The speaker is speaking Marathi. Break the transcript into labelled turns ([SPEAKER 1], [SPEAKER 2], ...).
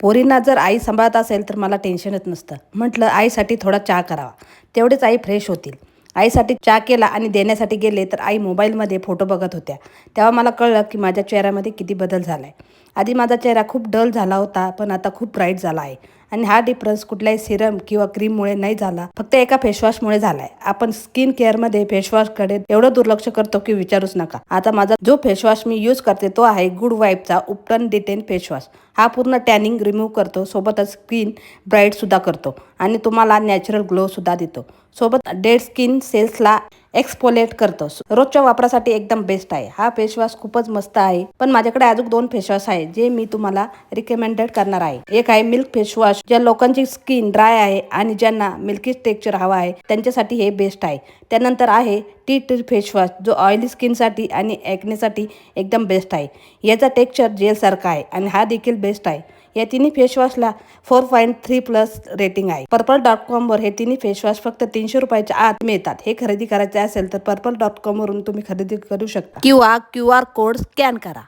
[SPEAKER 1] पोरींना जर आई सांभाळत असेल तर मला टेन्शनच नसतं. म्हटलं आईसाठी थोडा चहा करावा. तेवढेच आई फ्रेश होतील. आईसाठी चहा केला आणि देण्यासाठी गेले तर आई मोबाईलमध्ये फोटो बघत होत्या. तेव्हा मला कळलं की माझ्या चेहऱ्यामध्ये किती बदल झाला आहे आधी माझा चेहरा खूप डल झाला होता पण आता खूप ब्राईट झाला आहे. आणि हा डिफरन्स कुठल्याही सिरम किंवा क्रीममुळे नाही झाला. फक्त एका फेसवॉशमुळे आहे आपण स्किन केअरमध्ये फेसवॉशकडे एवढं दुर्लक्ष करतो की विचारूच नका. आता माझा जो फेसवॉश मी यूज करते तो आहे गुड वाईफचा उपटन डिटेन फेसवॉश हा पूर्ण टॅनिंग रिमूव्ह करतो. सोबतच स्किन ब्राईटसुद्धा करतो. आणि तुम्हाला नॅचरल ग्लोसुद्धा देतो. सोबत डेड स्किन सेल्सला एक्सपोलेट करतो. रोजच्या वापरासाठी एकदम बेस्ट आहे. हा फेसवॉश खूपच मस्त आहे. पण माझ्याकडे अजून दोन फेसवॉश आहे जे मी तुम्हाला रिकमेंडेड करणार आहे. एक आहे मिल्क फेसवॉश ज्या लोकांची स्किन ड्राय आहे आणि ज्यांना मिल्की टेक्स्चर हवा आहे त्यांच्यासाठी हे बेस्ट आहे. त्यानंतर आहे टी टी फेसवॉश जो ऑइली स्किनसाठी आणि ॲक्नेसाठी एकदम बेस्ट आहे. याचा टेक्स्चर जेलसारखा आहे आणि हा देखील बेस्ट आहे. या तिन्ही फेसवॉशला four point three plus rating आहे. पर्पल डॉट कॉमवर हे तिन्ही फेसवॉश फक्त तीनशे रुपयाच्या आत मिळतात. हे खरेदी करायचे असेल तर पर्पल डॉट कॉमवरून तुम्ही खरेदी करू शकता. किंवा क्यू आर कोड स्कॅन करा.